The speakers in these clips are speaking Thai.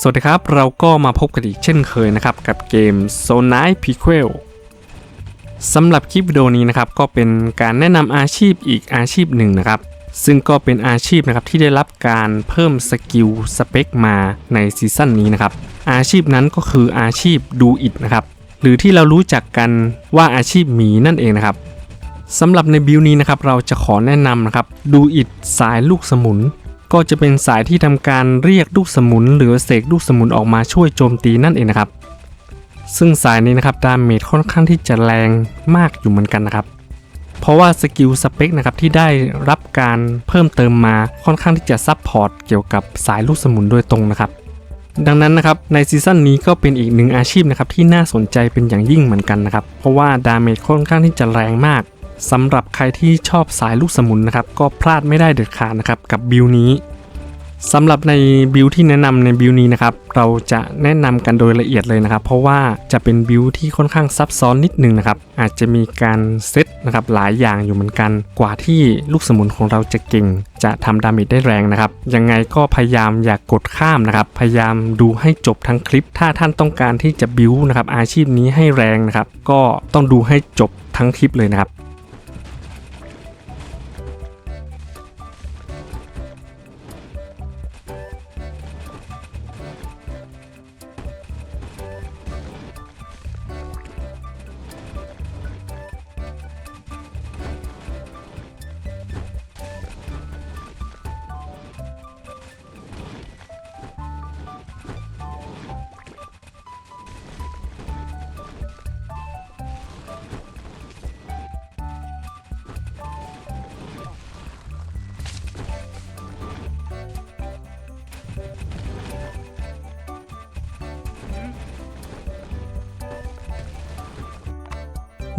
สวัสดีครับ เราก็มาพบกันอีกเช่นเคยนะครับ กับเกม s o n i p i q u e l สำหรับคลิปวิดีโอนี้นะครับ ก็เป็นการแนะนำอาชีพอีกอาชีพหนึ่งนะครับ ซึ่งก็เป็นอาชีพนะครับที่ได้รับการเพิ่มสกิลสเปคมาในซีซั่นนี้นะครับ อาชีพนั้นก็คืออาชีพดูอิดนะครับ หรือที่เรารู้จักกันว่าอาชีพหมีนั่นเองนะครับสำหรับในบิลนี้นะครับเราจะขอแนะนำนะครับดูอิดสายลูกสมุน ก็จะเป็นสายที่ทำการเรียกลูกสมุน หรือเสกลูกสมุนออกมาช่วยโจมตีนั่นเองนะครับ ซึ่งสายนี้นะครับดาเมจค่อนข้างที่จะแรงมากอยู่เหมือนกันนะครับ เพราะว่าสกิลสเปคนะครับที่ได้รับการเพิ่มเติมมาค่อนข้างที่จะซับพอร์ตเกี่ยวกับสายลูกสมุนโดยตรงนะครับ ดังนั้นนะครับในซีซั่นนี้ก็เป็นอีกหนึ่งอาชีพนะครับที่น่าสนใจเป็นอย่างยิ่งเหมือนกันนะครับ เพราะว่าดาเมจค่อนข้างที่จะแรงมากสำหรับใครที่ชอบสายลูกสมุนนะครับ ก็พลาดไม่ได้เด็ดขาดนะครับกับบิลนี้ สำหรับในบิลที่แนะนำในบิลนี้นะครับเราจะแนะนำกันโดยละเอียดเลยนะครับ เพราะว่าจะเป็นบิลที่ค่อนข้างซับซ้อนนิดนึงนะครับ อาจจะมีการเซตนะครับหลายอย่างอยู่เหมือนกัน กว่าที่ลูกสมุนของเราจะเก่ง จะทำดาเมจได้แรงนะครับ ยังไงก็พยายามอย่ากกดข้ามนะครับ พยายามดูให้จบทั้งคลิป ถ้าท่านต้องการที่จะบิวนะครับอาชีพนี้ให้แรงนะครับ ก็ต้องดูให้จบทั้งคลิปเลยนะครับ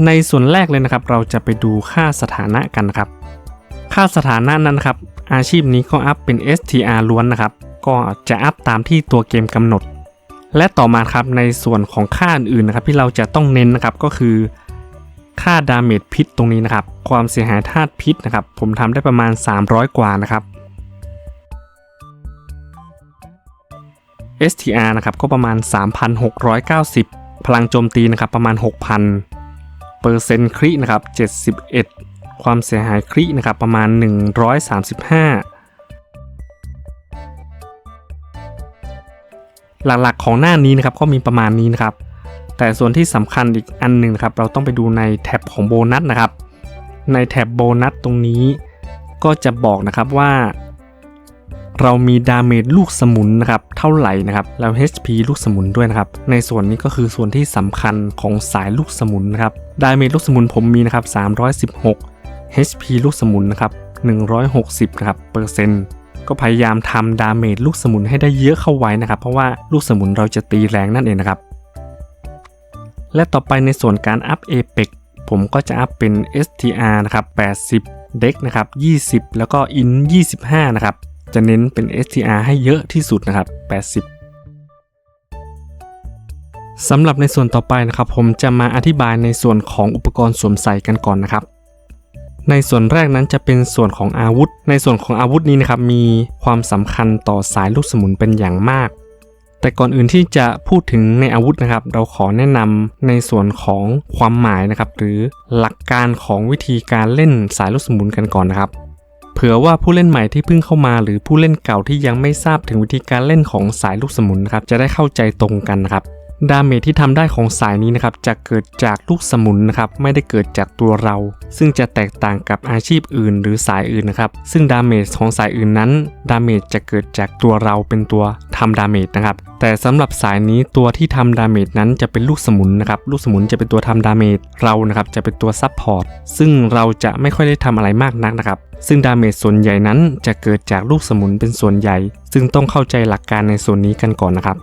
ในส่วนแรกเลยนะครับ เราจะไปดูค่าสถานะกันนะครับ ค่าสถานะนั้นครับ อาชีพนี้ก็อัพเป็น STR ล้วนนะครับ ก็จะอัพตามที่ตัวเกมกำหนด และต่อมาครับในส่วนของค่าอื่นๆนะครับที่เราจะต้องเน้นนะครับก็คือ ค่าดาเมจพิษตรงนี้นะครับ ความเสียหายธาตุพิษนะครับ ผมทำได้ประมาณ 300 กว่านะครับ STR นะครับก็ประมาณ 3,690 พลังโจมตีนะครับประมาณ 6,000 เปอร์เซ็นต์ครินะครับ 71 ความเสียหายครินะครับ ประมาณ 135หลักๆของหน้านี้นะครับก็มีประมาณนี้นะครับ แต่ส่วนที่สำคัญอีกอันหนึ่งครับเราต้องไปดูในแท็บของโบนัสนะครับ ในแท็บโบนัสตรงนี้ก็จะบอกนะครับว่า เรามีดาเมจลูกสมุนนะครับเท่าไหร่นะครับแล้ว HP ลูกสมุนด้วยนะครับในส่วนนี้ก็คือส่วนที่สำคัญของสายลูกสมุนนะครับดาเมจลูกสมุนผมมีนะครับ316 HP ลูกสมุนนะครับ160นะครับเปอร์เซ็นต์ก็พยายามทำดาเมจลูกสมุนให้ได้เยอะเข้าไว้นะครับ เพราะว่าลูกสมุนเราจะตีแรงนั่นเองนะครับ และต่อไปในส่วนการอัพ Apex ผมก็จะอัพเป็น STR นะครับ80 เด็กนะครับ20 แล้วก็ In 25 นะครับ จะเน้นเป็น STR ให้เยอะที่สุดนะครับ 80สำหรับในส่วนต่อไปนะครับ ผมจะมาอธิบายในส่วนของอุปกรณ์สวมใส่กันก่อนนะครับ ในส่วนแรกนั้นจะเป็นส่วนของอาวุธ ในส่วนของอาวุธนี้นะครับมีความสำคัญต่อสายลูกสมุนเป็นอย่างมาก แต่ก่อนอื่นที่จะพูดถึงในอาวุธนะครับ เราขอแนะนำในส่วนของความหมายนะครับ หรือหลักการของวิธีการเล่นสายลูกสมุนกันก่อนนะครับ ผื่อว่าผู้เล่นใหม่ที่เพิ่งเข้ามาหรือผู้เล่นเก่าที่ยังไม่ทราบถึงวิธีการเล่นของสายลูกสมุนนะครับจะได้เข้าใจตรงกันนะครับ ดาเมจที่ทำได้ของสายนี้นะครับจะเกิดจากลูกสมุนนะครับไม่ได้เกิดจากตัวเรา ซึ่งจะแตกต่างกับอาชีพอื่น หรือสายอื่นนะครับซึ่งดาเมจของสายอื่นนั้น ดาเมจจะเกิดจากตัวเราเป็นตัวทำดาเมจนะครับแต่สำหรับสายนี้ตัวที่ทำดาเมจนั้นจะเป็นลูกสมุนนะครับลูกสมุนจะเป็นตัวทำดาเมจเรานะครับจะเป็นตัวซับพอร์ตซึ่งเราจะไม่ค่อยได้ทำอะไรมากนักนะครับซึ่งดาเมจส่วนใหญ่นั้นจะเกิดจากลูกสมุนเป็นส่วนใหญ่ ซึ่งต้องเข้าใจหลักการในส่วนนี้กันก่อนนะครับ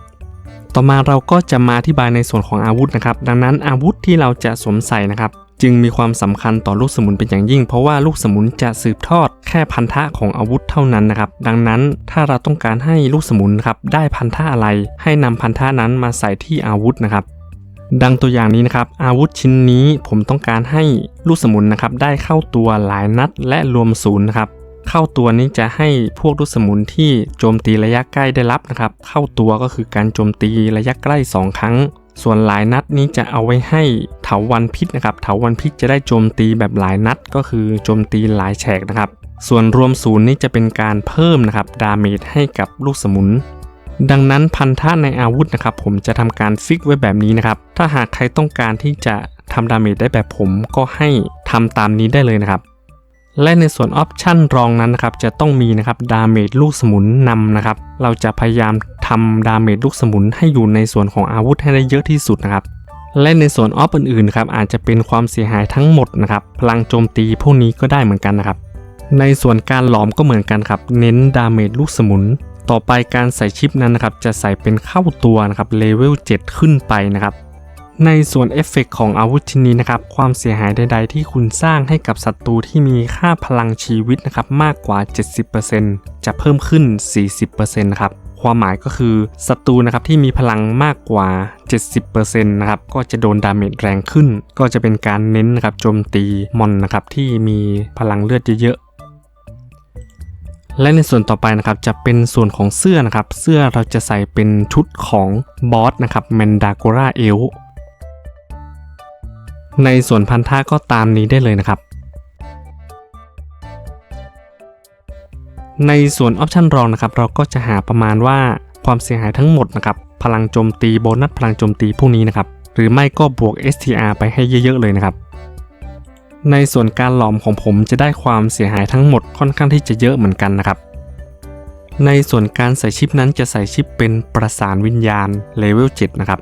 ต่อมาเราก็จะมาอธิบายในส่วนของอาวุธนะครับ ดังนั้นอาวุธที่เราจะสวมใส่นะครับ จึงมีความสำคัญต่อลูกสมุนเป็นอย่างยิ่ง เพราะว่าลูกสมุนจะสืบทอดแค่พันธะของอาวุธเท่านั้นนะครับ ดังนั้นถ้าเราต้องการให้ลูกสมุนครับได้พันธะอะไร ให้นำพันธะนั้นมาใส่ที่อาวุธนะครับ ดังตัวอย่างนี้นะครับ อาวุธชิ้นนี้ผมต้องการให้ลูกสมุนนะครับได้เข้าตัวหลายนัดและรวมศูนย์นะครับ เข้าตัวนี้จะให้พวกลูกสมุนที่โจมตีระยะใกล้ได้รับนะครับ เข้าตัวก็คือการโจมตีระยะใกล้ 2 ครั้ง ส่วนหลายนัดนี้จะเอาไว้ให้เถาวันพิษนะครับเถาวันพิษจะได้โจมตีแบบหลายนัด ก็คือโจมตีหลายแฉกนะครับ ส่วนรวมศูนย์นี้จะเป็นการเพิ่มนะครับดาเมจให้กับลูกสมุนดังนั้นพันธะในอาวุธนะครับผมจะทำการฟิกไว้แบบนี้นะครับ ถ้าหากใครต้องการที่จะทำดาเมจได้แบบผมก็ให้ทำตามนี้ได้เลยนะครับ และในส่วนออปชันรองนั้นนะครับจะต้องมีนะครับดาเมจลูกสมุนนำนะครับ เราจะพยายามทำดาเมจลูกสมุนให้อยู่ในส่วนของอาวุธให้ได้เยอะที่สุดนะครับ และในส่วนออฟอื่นๆครับอาจจะเป็นความเสียหายทั้งหมดนะครับพลังโจมตีพวกนี้ก็ได้เหมือนกันนะครับ ในส่วนการหลอมก็เหมือนกันครับ เน้นดาเมจลูกสมุน ต่อไปการใส่ชิปนั้นนะครับจะใส่เป็นเข้าตัวนะครับเลเวล7ขึ้นไปนะครับ ในส่วนเอฟเฟกของอาวุธชิ้นนี้นะครับความเสียหายใด ๆ ที่คุณสร้างให้กับศัตรูที่มีค่าพลังชีวิตนะครับมากกว่า 70%จะเพิ่มขึ้น 40%นะครับความหมายก็คือศัตรูนะครับที่มีพลังมากกว่า 70%นะครับก็จะโดนดาเมจแรงขึ้น ก็จะเป็นการเน้นนะครับโจมตีมอนนะครับที่มีพลังเลือดเยอะและในส่วนต่อไปนะครับจะเป็นส่วนของเสื้อนะครับ เสื้อเราจะใส่เป็นชุดของบอสนะครับแมนดาโกราเอล ในส่วนพันธะก็ตามนี้ได้เลยนะครับ ในส่วนออปชันรองนะครับ เราก็จะหาประมาณว่าความเสียหายทั้งหมดนะครับ พลังโจมตีโบนัสพลังโจมตีพวกนี้นะครับ หรือไม่ก็บวก STR ไปให้เยอะๆเลยนะครับ ในส่วนการหลอมของผมจะได้ความเสียหายทั้งหมดค่อนข้างที่จะเยอะเหมือนกันนะครับในส่วนการใส่ชิปนั้นจะใส่ชิปเป็นประสานวิญญาณเลเวล 7 นะครับ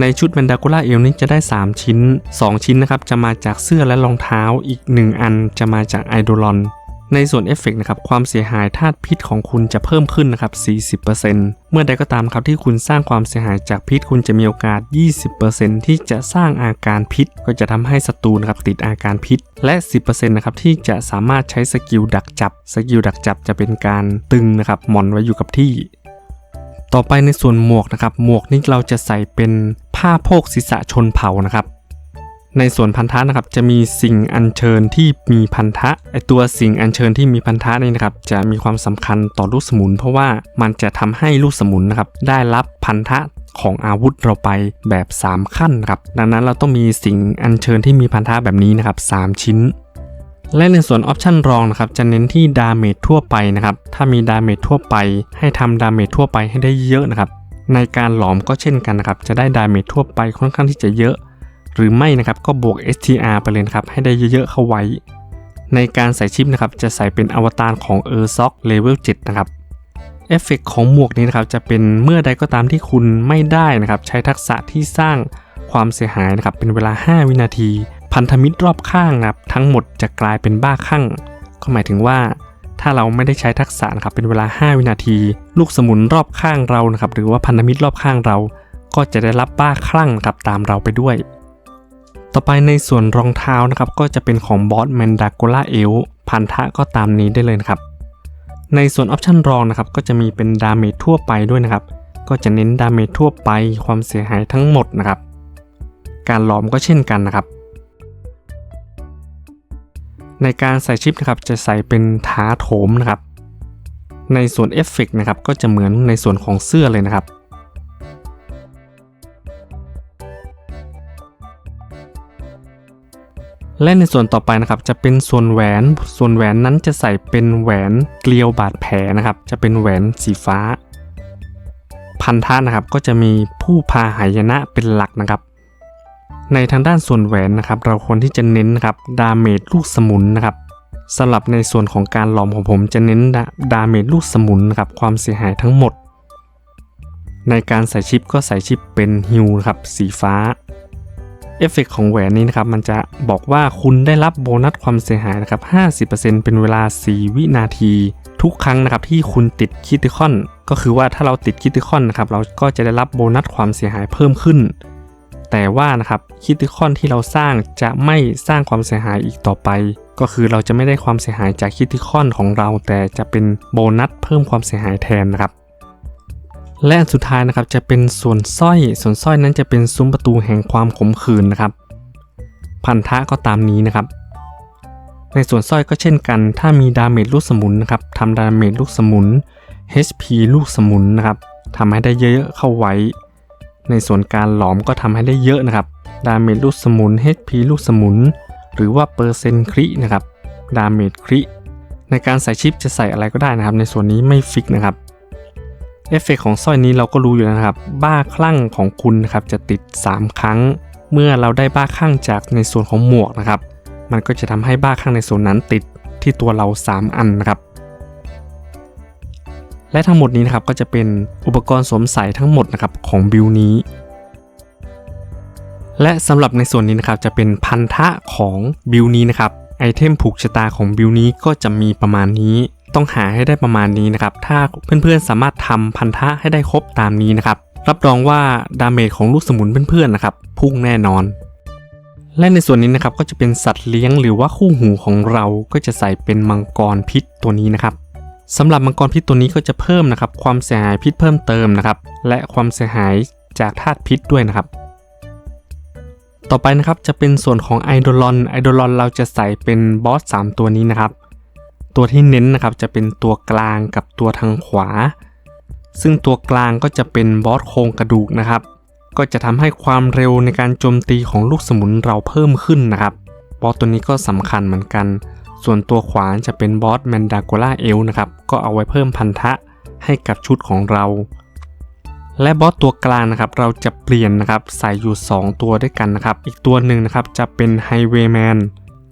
ในชุดแมนดา c ูล่าเอลนี้จะได้ 3 ชิ้น 2 ชิ้นนะครับจะมาจากเสื้อและรองเท้าอีก 1 อันจะมาจากไอโดลอนในส่วนเอฟเฟกนะครับความเสียหายธาตุพิษของคุณจะเพิ่มขึ้นนะครับ 40%เมื่อใดก็ตามครับที่คุณสร้างความเสียหายจากพิษคุณจะมีโอกาส 20%ที่จะสร้างอาการพิษ ก็จะทำให้ศัตรูนะครับติดอาการพิษ และ 10%นะครับที่จะสามารถใช้สกิลดักจับ สกิลดักจับจะเป็นการตึงนะครับหมอนไว้อยู่กับที่ ต่อไปในส่วนหมวกนะครับหมวกนี้เราจะใส่เป็น ผ้าโพกศีรษะชนเผ่านะครับ ในส่วนพันธะนะครับจะมีสิ่งอัญเชิญที่มีพันธะไอตัวสิ่งอัญเชิญที่มีพันธะนี่นะครับจะมีความสำคัญต่อลูกสมุน เพราะว่ามันจะทำให้ลูกสมุนนะครับได้รับพันธะของอาวุธเราไปแบบ 3 ขั้นครับ ดังนั้นเราต้องมีสิ่งอัญเชิญที่มีพันธะแบบนี้นะครับ 3 ชิ้น และในส่วนออปชันรองนะครับ จะเน้นที่ดาเมจทั่วไปนะครับ ถ้ามีดาเมจทั่วไป ให้ทำดาเมจทั่วไปให้ได้เยอะนะครับ ในการหลอมก็เช่นกันนะครับ จะได้ดาเมจทั่วไปค่อนข้างที่จะเยอะ หรือไม่นะครับก็บวก STR ไปเลยครับให้ได้เยอะๆเข้าไว้ ในการใส่ชิปนะครับจะใส่เป็นอวตารของ e r z o c Level 7 นะครับเอฟเฟกของหมวกนี้นะครับจะเป็นเมื่อใดก็ตามที่คุณไม่ได้นะครับใช้ทักษะที่สร้างความเสียหายนะครับเป็นเวลา 5 วินาที พันธมิตรรอบข้างนะครับทั้งหมดจะกลายเป็นบ้าคลั่งก็หมายถึงว่า ถ้าเราไม่ได้ใช้ทักษะนะครับเป็นเวลา 5 วินาที ลูกสมุนรอบข้างเรานะครับหรือว่าพันธมิตรรอบข้างเรา ก็จะได้รับบ้าคลั่งนะครับตามเราไปด้วย ต่อไปในส่วนรองเท้านะครับก็จะเป็นของบอสแมนดาโกล่าเอลพันธะก็ตามนี้ได้เลยนะครับในส่วนออปชันรองนะครับก็จะมีเป็นดาเมจทั่วไปด้วยนะครับ ก็จะเน้นดาเมจทั่วไปความเสียหายทั้งหมดนะครับ การหลอมก็เช่นกันนะครับ ในการใส่ชิปนะครับจะใส่เป็นถาโถมนะครับ ในส่วนเอฟเฟกนะครับก็จะเหมือนในส่วนของเสื้อเลยนะครับ และในส่วนต่อไปนะครับจะเป็นส่วนแหวน ส่วนแหวนนั้นจะใส่เป็นแหวนเกลียวบาดแผลนะครับ จะเป็นแหวนสีฟ้า พันธะนะครับก็จะมีผู้พาหายนะเป็นหลักนะครับ ในทางด้านส่วนแหวนนะครับ เราควรที่จะเน้นนะครับดาเมจลูกสมุนนะครับสำหรับในส่วนของการหลอมของผมจะเน้นดาดาเมจลูกสมุนนะครับความเสียหายทั้งหมด ในการใส่ชิปก็ใส่ชิปเป็นฮิวครับสีฟ้าเอฟเฟกของแหวนนี้นะครับมันจะบอกว่าคุณได้รับโบนัสความเสียหายนะครับ 50%เป็นเวลา 4 วินาที ทุกครั้งนะครับที่คุณติดคิติคอน ก็คือว่าถ้าเราติดคิติคอนนะครับเราก็จะได้รับโบนัสความเสียหายเพิ่มขึ้น แต่ว่านะครับคิติคอนที่เราสร้างจะไม่สร้างความเสียหายอีกต่อไป ก็คือเราจะไม่ได้ความเสียหายจากคิติคอนของเรา แต่จะเป็นโบนัสเพิ่มความเสียหายแทนนะครับและสุดท้ายนะครับจะเป็นส่วนสร้อย ส่วนสร้อยนั้นจะเป็นซุ้มประตูแห่งความขมขื่นนะครับ พันธะก็ตามนี้นะครับ ในส่วนสร้อยก็เช่นกัน ถ้ามีดาเมจลูกสมุนนะครับทำดาเมจลูกสมุน HP ลูกสมุนนะครับทำให้ได้เยอะๆเข้าไว้ ในส่วนการหลอมก็ทำให้ได้เยอะนะครับ ดาเมจลูกสมุน HP ลูกสมุน หรือว่าเปอร์เซ็นต์ครินะครับ ดาเมจคริในการใส่ชิปจะใส่อะไรก็ได้นะครับ ในส่วนนี้ไม่ฟิกนะครับ เอฟเฟกของสร้อยนี้เราก็รู้อยู่แล้วนะครับ บ้าคลั่งของคุณนะครับจะติด 3 ครั้ง เมื่อเราได้บ้าคลั่งจากในส่วนของหมวกนะครับ มันก็จะทำให้บ้าคลั่งในส่วนนั้นติดที่ตัวเรา 3 อันนะครับ และทั้งหมดนี้นะครับก็จะเป็นอุปกรณ์สวมใส่ทั้งหมดนะครับของบิลนี้ และสำหรับในส่วนนี้นะครับจะเป็นพันธะของบิลนี้นะครับไอเทมผูกชะตาของบิลนี้ก็จะมีประมาณนี้ ต้องหาให้ได้ประมาณนี้นะครับถ้าเพื่อนๆสามารถทำพันธะให้ได้ครบตามนี้นะครับรับรองว่าดาเมจของลูกสมุนเพื่อนๆนะครับพุ่งแน่นอน และในส่วนนี้นะครับก็จะเป็นสัตว์เลี้ยงหรือว่าคู่หูของเราก็จะใส่เป็นมังกรพิษตัวนี้นะครับ สำหรับมังกรพิษตัวนี้ก็จะเพิ่มนะครับความเสียหายพิษเพิ่มเติมนะครับ และความเสียหายจากธาตุพิษด้วยนะครับ ต่อไปนะครับจะเป็นส่วนของไอโดลอนไอโดลอนเราจะใส่เป็นบอส 3 ตัวนี้นะครับ ตัวที่เน้นนะครับจะเป็นตัวกลางกับตัวทางขวา ซึ่งตัวกลางก็จะเป็นบอสโครงกระดูกนะครับ ก็จะทำให้ความเร็วในการโจมตีของลูกสมุนเราเพิ่มขึ้นนะครับบอสตัวนี้ก็สำคัญเหมือนกัน ส่วนตัวขวาจะเป็นบอสแมนดาโกล่าเอลนะครับ ก็เอาไว้เพิ่มพันธะให้กับชุดของเรา และบอสตัวกลางนะครับ เราจะเปลี่ยนนะครับใส่อยู่ 2 ตัวด้วยกันนะครับ อีกตัวหนึ่งนะครับจะเป็นไฮเวย์แมน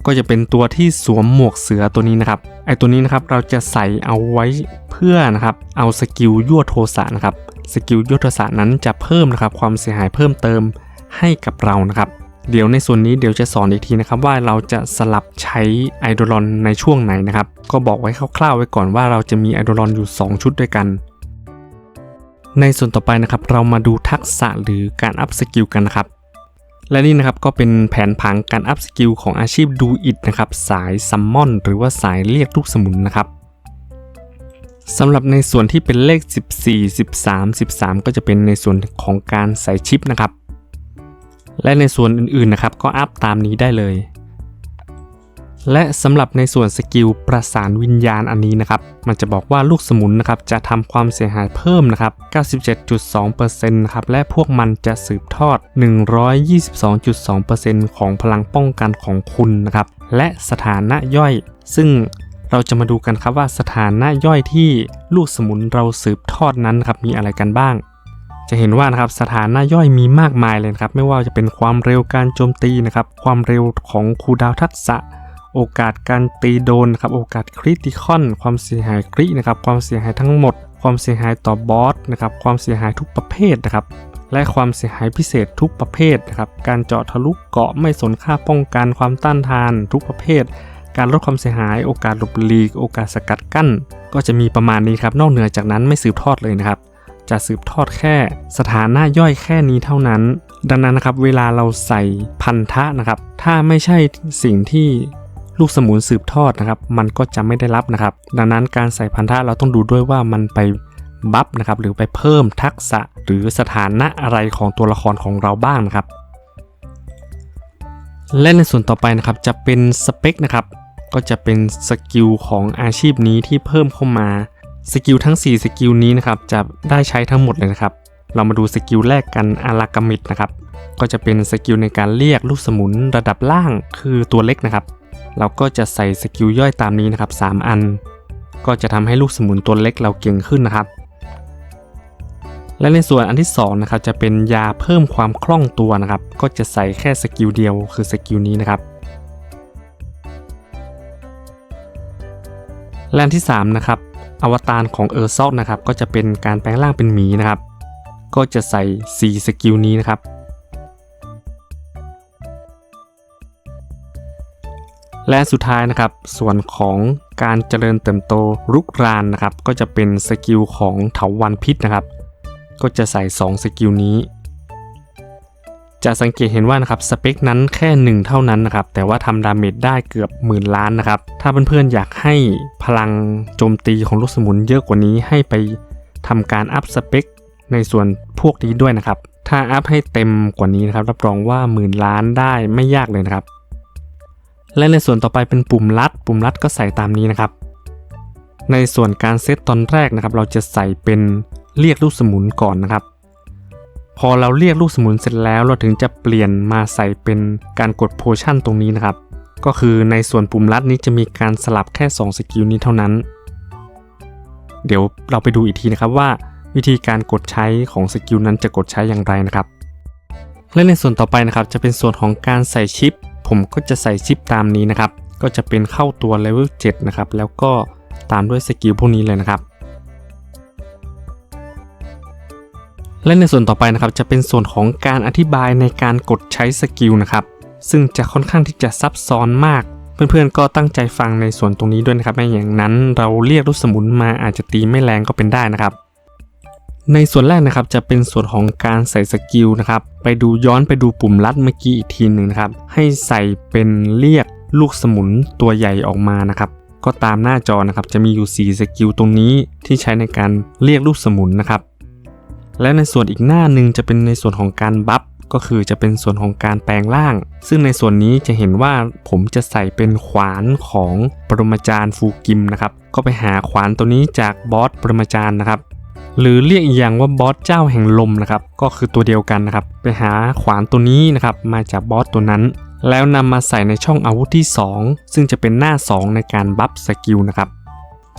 ก็จะเป็นตัวที่สวมหมวกเสือตัวนี้นะครับ ไอตัวนี้นะครับเราจะใส่เอาไว้เพื่อนะครับ เอาสกิลยั่วโทสะนะครับ สกิลยั่วโทสะนั้นจะเพิ่มนะครับความเสียหายเพิ่มเติมให้กับเรานะครับ เดี๋ยวในส่วนนี้เดี๋ยวจะสอนอีกทีนะครับว่าเราจะสลับใช้ไอโดรอนในช่วงไหนนะครับ ก็บอกไว้คร่าวๆไว้ก่อนว่าเราจะมีไอโดรอนอยู่ 2 ชุดด้วยกัน ในส่วนต่อไปนะครับเรามาดูทักษะหรือการอัพสกิลกันนะครับ และนี่นะครับก็เป็นแผนผังการอัพสกิลของอาชีพดูอิดนะครับสายซัมมอนหรือว่าสายเรียกลูกสมุนนะครับสำหรับในส่วนที่เป็นเลข 14 13 13 ก็จะเป็นในส่วนของการใส่ชิปนะครับ และในส่วนอื่นๆนะครับก็อัพตามนี้ได้เลย และสำหรับในส่วนสกิลประสานวิญญาณอันนี้นะครับ มันจะบอกว่าลูกสมุนนะครับจะทำความเสียหายเพิ่มนะครับ 97.2%นะครับและพวกมันจะสืบทอด 122.2%ของพลังป้องกันของคุณนะครับ และสถานะย่อย ซึ่งเราจะมาดูกันครับว่าสถานะย่อยที่ลูกสมุนเราสืบทอดนั้นนครับมีอะไรกันบ้าง จะเห็นว่านะครับสถานะย่อยมีมากมายเลยครับไม่ว่าจะเป็นความเร็วการโจมตีนะครับความเร็วของคูดาวน์ทักษะ โอกาสการตีโดนนะครับโอกาสคริติคอนความเสียหายครินะครับความเสียหายทั้งหมด ความเสียหายต่อบอสนะครับความเสียหายทุกประเภทนะครับและความเสียหายพิเศษทุกประเภทนะครับการเจาะทะลุเกาะไม่สนค่าป้องกันความต้านทานทุกประเภท การลดความเสียหายโอกาสหลบหลีก โอกาสสกัดกั้น ก็จะมีประมาณนี้ครับนอกเหนือจากนั้นไม่สืบทอดเลยนะครับ จะสืบทอดแค่ สถานะย่อยแค่นี้เท่านั้น ดังนั้นนะครับเวลาเราใส่พันธะนะครับ ถ้าไม่ใช่สิ่งที่ลูกสมุนสืบทอดนะครับ มันก็จะไม่ได้รับนะครับ ดังนั้นการใส่พันธะเราต้องดูด้วยว่ามันไปบัฟนะครับหรือไปเพิ่มทักษะหรือสถานะอะไรของตัวละครของเราบ้างนะครับ และในส่วนต่อไปนะครับจะเป็นสเปคนะครับก็จะเป็นสกิลของอาชีพนี้ที่เพิ่มเข้ามา สกิลทั้ง 4 สกิลนี้นะครับจะได้ใช้ทั้งหมดเลยนะครับ เรามาดูสกิลแรกกันอารากามิดนะครับ ก็จะเป็นสกิลในการเรียกลูกสมุนระดับล่างคือตัวเล็กนะครับ เราก็จะใส่สกิลย่อยตามนี้นะครับ 3 อัน ก็จะทำให้ลูกสมุนตัวเล็กเราเก่งขึ้นนะครับ และในส่วนอันที่2นะครับจะเป็นยาเพิ่มความคล่องตัวนะครับ ก็จะใส่แค่สกิลเดียวคือสกิลนี้นะครับและอันที่3นะครับ อวตารของเออร์ซอกนะครับก็จะเป็นการแปลงร่างเป็นหมีนะครับ ก็จะใส่ 4 สกิลนี้นะครับ และสุดท้ายนะครับ ส่วนของการเจริญเติบโตรุกรานนะครับ ก็จะเป็นสกิลของเถาวันพิษนะครับ ก็จะใส่ 2 สกิลนี้ จะสังเกตเห็นว่านะครับสเปคนั้นแค่ 1 เท่านั้นนะครับ แต่ว่าทำดาเมจได้เกือบหมื่นล้านนะครับ ถ้าเพื่อนๆอยากให้พลังโจมตีของลูกสมุนเยอะกว่านี้ให้ไปทำการอัพสเปคในส่วนพวกนี้ด้วยนะครับ ถ้าอัพให้เต็มกว่านี้นะครับรับรองว่าหมื่นล้านได้ไม่ยากเลยนะครับ และในส่วนต่อไปเป็นปุ่มลัด ปุ่มลัดก็ใส่ตามนี้นะครับ ในส่วนการเซตตอนแรกนะครับ เราจะใส่เป็นเรียกลูกสมุนก่อนนะครับ พอเราเรียกลูกสมุนเสร็จแล้วเราถึงจะเปลี่ยนมาใส่เป็นการกดโพชั่นตรงนี้นะครับ ก็คือในส่วนปุ่มลัดนี้จะมีการสลับแค่2สกิลนี้เท่านั้น เดี๋ยวเราไปดูอีกทีนะครับว่า วิธีการกดใช้ของสกิลนั้นจะกดใช้อย่างไรนะครับ และในส่วนต่อไปนะครับจะเป็นส่วนของการใส่ชิป ผมก็จะใส่ชิปตามนี้นะครับ ก็จะเป็นเข้าตัวเลเวล7นะครับแล้วก็ตามด้วยสกิลพวกนี้เลยนะครับ และในส่วนต่อไปนะครับจะเป็นส่วนของการอธิบายในการกดใช้สกิลนะครับซึ่งจะค่อนข้างที่จะซับซ้อนมาก เพื่อนๆก็ตั้งใจฟังในส่วนตรงนี้ด้วยนะครับไม่อย่างนั้นเราเรียกลูกสมุนมาอาจจะตีไม่แรงก็เป็นได้นะครับในส่วนแรกนะครับจะเป็นส่วนของการใส่สกิลนะครับไปดูย้อนไปดูปุ่มลัดเมื่อกี้อีกทีหนึ่งนะครับให้ใส่เป็นเรียกลูกสมุนตัวใหญ่ออกมานะครับก็ตามหน้าจอนะครับจะมีอยู่ 4 สกิลตรงนี้ที่ใช้ในการเรียกลูกสมุนนะครับ และในส่วนอีกหน้าหนึ่งจะเป็นในส่วนของการบัฟก็คือจะเป็นส่วนของการแปลงร่าง ซึ่งในส่วนนี้จะเห็นว่าผมจะใส่เป็นขวานของปรมาจารย์ฟูกิมนะครับ ก็ไปหาขวานตัวนี้จากบอสปรมาจารย์นะครับ หรือเรียกอีกอย่างว่าบอสเจ้าแห่งลมนะครับ ก็คือตัวเดียวกันนะครับ ไปหาขวานตัวนี้นะครับ มาจากบอสตัวนั้น แล้วนำมาใส่ในช่องอาวุธที่ 2 ซึ่งจะเป็นหน้า 2 ในการบัฟสกิลนะครับ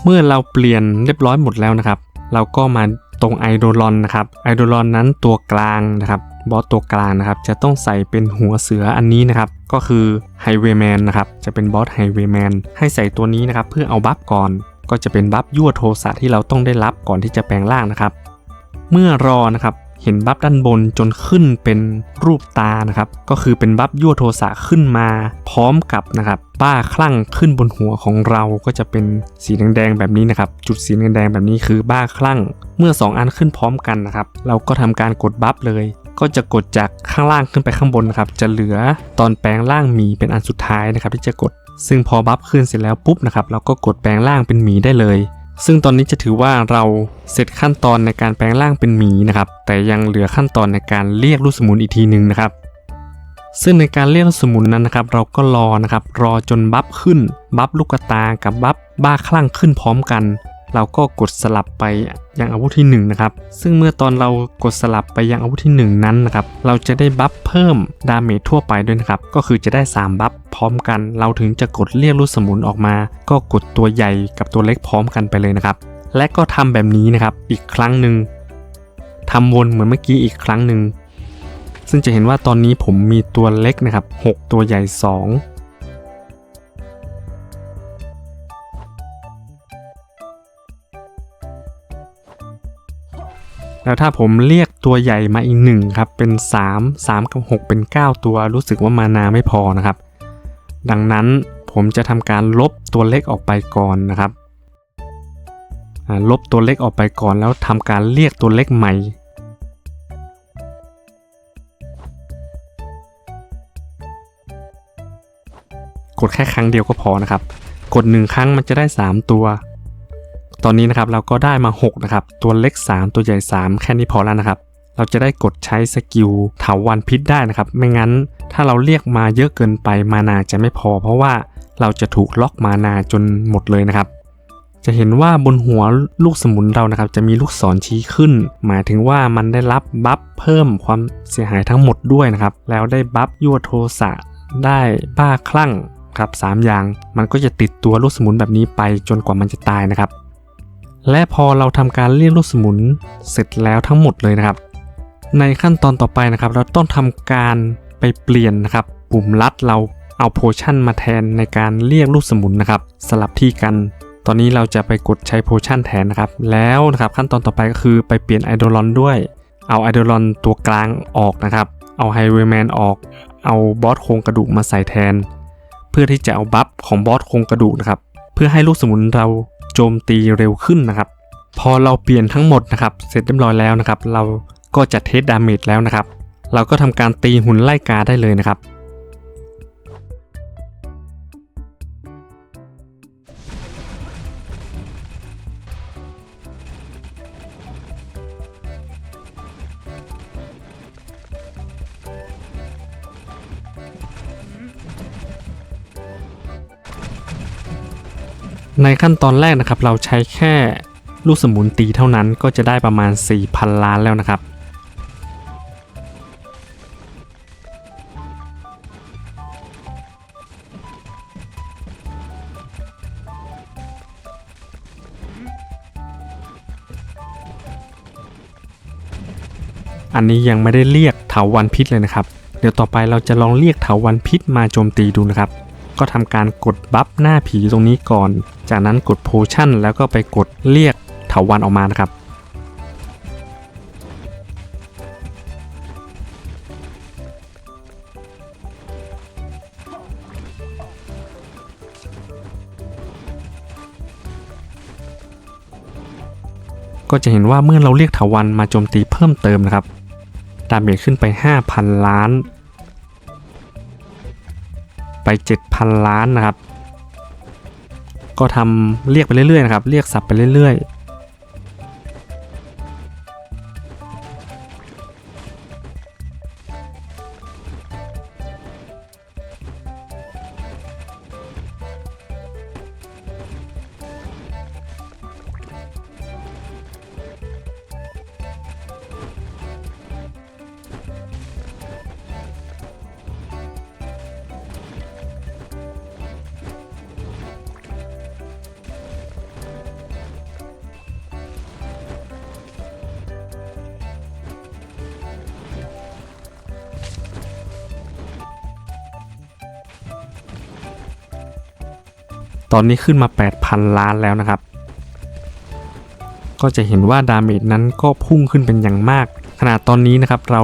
เมื่อเราเปลี่ยนเรียบร้อยหมดแล้วนะครับ เราก็มา ตรงไอโดลอนนะครับไอโดลอนนั้นตัวกลางนะครับบอสตัวกลางนะครับจะต้องใส่เป็นหัวเสืออันนี้นะครับก็คือไฮเวย์แมนนะครับจะเป็นบอสไฮเวย์แมนให้ใส่ตัวนี้นะครับเพื่อเอาบัฟก่อน ก็จะเป็นบัฟยั่วโทสะที่เราต้องได้รับก่อนที่จะแปลงร่างนะครับ เมื่อรอนะครับ เห็นบัฟด้านบนจนขึ้นเป็นรูปตานะครับ ก็คือเป็นบัฟยั่วโทสะขึ้นมาพร้อมกับนะครับบ้าคลั่งขึ้นบนหัวของเราก็จะเป็นสีแดงๆแบบนี้นะครับ จุดสีแดงๆแบบนี้คือบ้าคลั่ง เมื่อ 2 อันขึ้นพร้อมกันนะครับ เราก็ทำการกดบัฟเลย ก็จะกดจากข้างล่างขึ้นไปข้างบนนะครับ จะเหลือตอนแปลงร่างหมีเป็นอันสุดท้ายนะครับ ที่จะกด ซึ่งพอบัฟขึ้นเสร็จแล้วปุ๊บนะครับ เราก็กดแปลงร่างเป็นหมีได้เลย ซึ่งตอนนี้จะถือว่าเราเสร็จขั้นตอนในการแปลงร่างเป็นหมีนะครับ แต่ยังเหลือขั้นตอนในการเรียกลูกสมุนอีกทีหนึ่งนะครับ ซึ่งในการเรียกลูกสมุนนั้นนะครับ เราก็รอนะครับ รอจนบัฟขึ้น บัฟลูกตากับบัฟบ้าคลั่งขึ้นพร้อมกัน เราก็กดสลับไปยังอาวุธที่1นะครับ ซึ่งเมื่อตอนเรากดสลับไปยังอาวุธที่ 1 นั้นนะครับ เราจะได้บัฟเพิ่มดาเมจทั่วไปด้วยนะครับ ก็คือจะได้ 3 บัฟพร้อมกัน เราถึงจะกดเรียกลูกสมุนออกมา ก็กดตัวใหญ่กับตัวเล็กพร้อมกันไปเลยนะครับ และก็ทำแบบนี้นะครับ อีกครั้งหนึ่งทำวนเหมือนเมื่อกี้อีกครั้งหนึ่ง ซึ่งจะเห็นว่าตอนนี้ผมมีตัวเล็กนะครับ 6 ตัวใหญ่ 2 แล้วถ้าผมเรียกตัวใหญ่มาอีกหนึ่งครับ เป็น 3 3 กับ 6 เป็น 9 ตัวรู้สึกว่ามานาไม่พอนะครับ ดังนั้นผมจะทำการลบตัวเล็กออกไปก่อนนะครับ ลบตัวเล็กออกไปก่อนแล้วทำการเรียกตัวเล็กใหม่กดแค่ครั้งเดียวก็พอนะครับ กดหนึ่งครั้งมันจะได้ 3 ตัว ตอนนี้นะครับเราก็ได้มา6นะครับตัวเล็ก 3 ตัวใหญ่ 3 แค่นี้พอแล้วนะครับ เราจะได้กดใช้สกิลเถาวันพิษได้นะครับ ไม่งั้นถ้าเราเรียกมาเยอะเกินไปมานาจะไม่พอ เพราะว่าเราจะถูกล็อกมานาจนหมดเลยนะครับ จะเห็นว่าบนหัวลูกสมุนเรานะครับ จะมีลูกศรชี้ขึ้น หมายถึงว่ามันได้รับบัฟเพิ่มความเสียหายทั้งหมดด้วยนะครับ แล้วได้บัฟยั่วโทสะได้บ้าคลั่งครับสามอย่างมันก็จะติดตัวลูกสมุนแบบนี้ไปจนกว่ามันจะตายนะครับ และพอเราทำการเรียกลูกสมุนเสร็จแล้วทั้งหมดเลยนะครับ ในขั้นตอนต่อไปนะครับ เราต้องทำการไปเปลี่ยนนะครับ ปุ่มลัดเราเอาโพชั่นมาแทนในการเรียกลูกสมุนนะครับ สลับที่กัน ตอนนี้เราจะไปกดใช้โพชั่นแทนนะครับ แล้วนะครับขั้นตอนต่อไปก็คือไปเปลี่ยนไอดอลอนด้วย เอาไอดอลอนตัวกลางออกนะครับ เอาไฮเวย์แมนออก เอาบอสโครงกระดูกมาใส่แทน เพื่อที่จะเอาบัฟของบอสโครงกระดูกนะครับ เพื่อให้ลูกสมุนเราโจมตีเร็วขึ้นนะครับ พอเราเปลี่ยนทั้งหมดนะครับเสร็จเรียบร้อยแล้วนะครับ เราก็จะเทสดาเมจแล้วนะครับ เราก็ทำการตีหุ่นไล่กาได้เลยนะครับ ในขั้นตอนแรกนะครับ เราใช้แค่ลูกสมุนตีเท่านั้นก็จะได้ประมาณ 4,000 ล้านแล้วนะครับ อันนี้ยังไม่ได้เรียกเถาวันพิษเลยนะครับ เดี๋ยวต่อไปเราจะลองเรียกเถาวันพิษมาโจมตีดูนะครับ ก็ทำการกดบัฟหน้าผีตรงนี้ก่อน จากนั้นกดโพชั่นแล้วก็ไปกดเรียกเถาวันออกมานะครับ ก็จะเห็นว่าเมื่อเราเรียกเถาวันมาโจมตีเพิ่มเติมนะครับดาเมจขึ้นไป 5,000 ล้าน ไป 7,000 ล้านนะครับ ก็ทำเรียกไปเรื่อยๆนะครับ เรียกสับไปเรื่อย ตอนนี้ขึ้นมา 8,000 ล้านแล้วนะครับ ก็จะเห็นว่าดาเมจนั้นก็พุ่งขึ้นเป็นอย่างมาก ขนาดตอนนี้นะครับเรา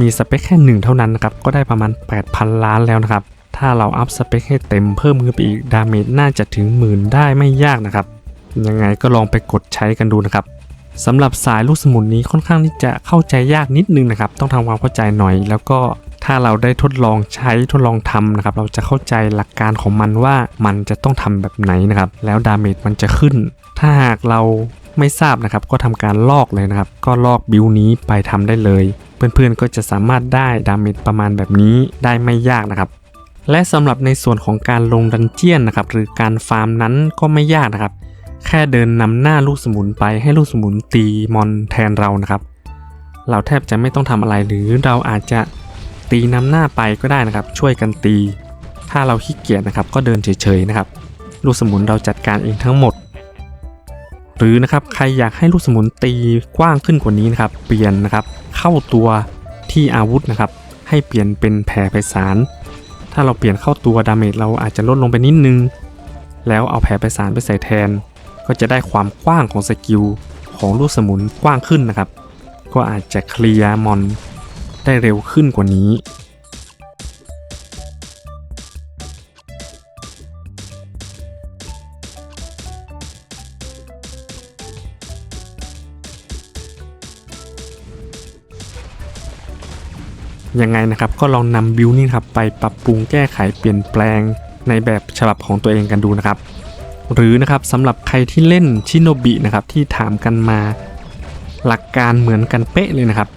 มีสเปคแค่หนึ่งเท่านั้นนะครับ ก็ได้ประมาณ 8,000 ล้านแล้วนะครับ ถ้าเราอัพสเปคให้เต็มเพิ่มขึ้นไปอีกดาเมจน่าจะถึงหมื่นได้ไม่ยากนะครับ ยังไงก็ลองไปกดใช้กันดูนะครับสำหรับสายลูกสมุนนี้ค่อนข้างที่จะเข้าใจยากนิดนึงนะครับ ต้องทำความเข้าใจหน่อย แล้วก็ ถ้าเราได้ทดลองใช้ทดลองทำนะครับ เราจะเข้าใจหลักการของมันว่ามันจะต้องทำแบบไหนนะครับ แล้วดาเมจมันจะขึ้น ถ้าหากเราไม่ทราบนะครับ ก็ทำการลอกเลยนะครับ ก็ลอกบิวนี้ไปทำได้เลย เพื่อนๆก็จะสามารถได้ดาเมจประมาณแบบนี้ได้ไม่ยากนะครับและสำหรับในส่วนของการลงดันเจียนนะครับหรือการฟาร์มนั้นก็ไม่ยากนะครับ แค่เดินนำหน้าลูกสมุนไปให้ลูกสมุนตีมอนแทนเรานะครับ เราแทบจะไม่ต้องทำอะไรหรือเราอาจจะ ตีนำหน้าไปก็ได้นะครับ ช่วยกันตี ถ้าเราขี้เกียจนะครับ ก็เดินเฉยๆนะครับ ลูกสมุนเราจัดการเองทั้งหมด หรือนะครับใครอยากให้ลูกสมุนตีกว้างขึ้นกว่านี้นะครับ เปลี่ยนนะครับ เข้าตัวที่อาวุธนะครับ ให้เปลี่ยนเป็นแผ่ไพศาลถ้าเราเปลี่ยนเข้าตัวดาเมจเราอาจจะลดลงไปนิดนึง แล้วเอาแผ่ไพศาลไปใส่แทน ก็จะได้ความกว้างของสกิลของลูกสมุนกว้างขึ้นนะครับ ก็อาจจะเคลียร์มอน ได้เร็วขึ้นกว่านี้ ยังไงนะครับก็ลองนำบิวนี่ครับไปปรับปรุงแก้ไขเปลี่ยนแปลงในแบบฉบับของตัวเองกันดูนะครับ หรือนะครับสำหรับใครที่เล่นชิโนบินะครับที่ถามกันมา หลักการเหมือนกันเป๊ะเลยนะครับ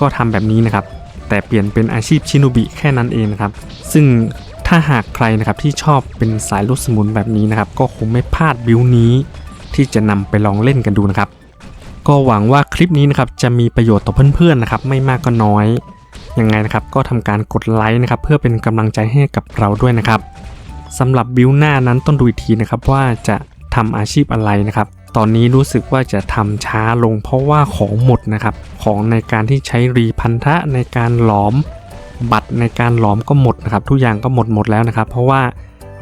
ก็ทำแบบนี้นะครับ แต่เปลี่ยนเป็นอาชีพชิโนบิแค่นั้นเองนะครับ ซึ่งถ้าหากใครนะครับที่ชอบเป็นสายลูกสมุนแบบนี้นะครับ ก็คงไม่พลาดบิวนี้ ที่จะนำไปลองเล่นกันดูนะครับ ก็หวังว่าคลิปนี้นะครับจะมีประโยชน์ต่อเพื่อนๆนะครับ ไม่มากก็น้อยยังไงนะครับก็ทำการกดไลค์นะครับ เพื่อเป็นกำลังใจให้กับเราด้วยนะครับสำหรับบิวหน้านั้นต้องดูอีกทีนะครับว่าจะทำอาชีพอะไรนะครับ ตอนนี้รู้สึกว่าจะทำช้าลงเพราะว่าของหมดนะครับ ของในการที่ใช้รีพันธะในการหลอม บัตรในการหลอมก็หมดนะครับ ทุกอย่างก็หมดหมดแล้วนะครับ เพราะว่า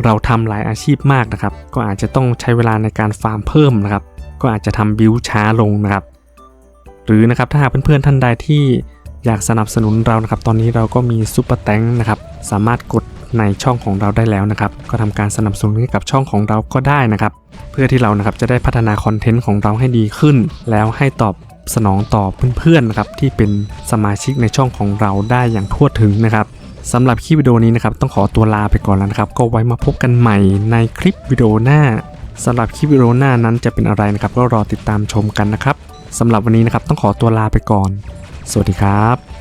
เราทำหลายอาชีพมากนะครับ ก็อาจจะต้องใช้เวลาในการฟาร์มเพิ่มนะครับ ก็อาจจะทำบิวช้าลงนะครับ หรือนะครับถ้าหากเพื่อนๆท่านใดที่อยากสนับสนุนเรานะครับ ตอนนี้เราก็มีซุปเปอร์แตงนะครับ สามารถกด ในช่องของเราได้แล้วนะครับ ก็ทำการสนับสนุนให้กับช่องของเราก็ได้นะครับ เพื่อที่เรานะครับจะได้พัฒนาคอนเทนต์ของเราให้ดีขึ้น แล้วให้ตอบสนองต่อเพื่อนๆนะครับที่เป็นสมาชิกในช่องของเราได้อย่างทั่วถึงนะครับสำหรับคลิปวิดีโอนี้นะครับต้องขอตัวลาไปก่อนแล้วนะครับ ก็ไว้มาพบกันใหม่ในคลิปวิดีโอหน้าสำหรับคลิปวิดีโอหน้านั้นจะเป็นอะไรนะครับ ก็รอติดตามชมกันนะครับสำหรับวันนี้นะครับต้องขอตัวลาไปก่อน สวัสดีครับ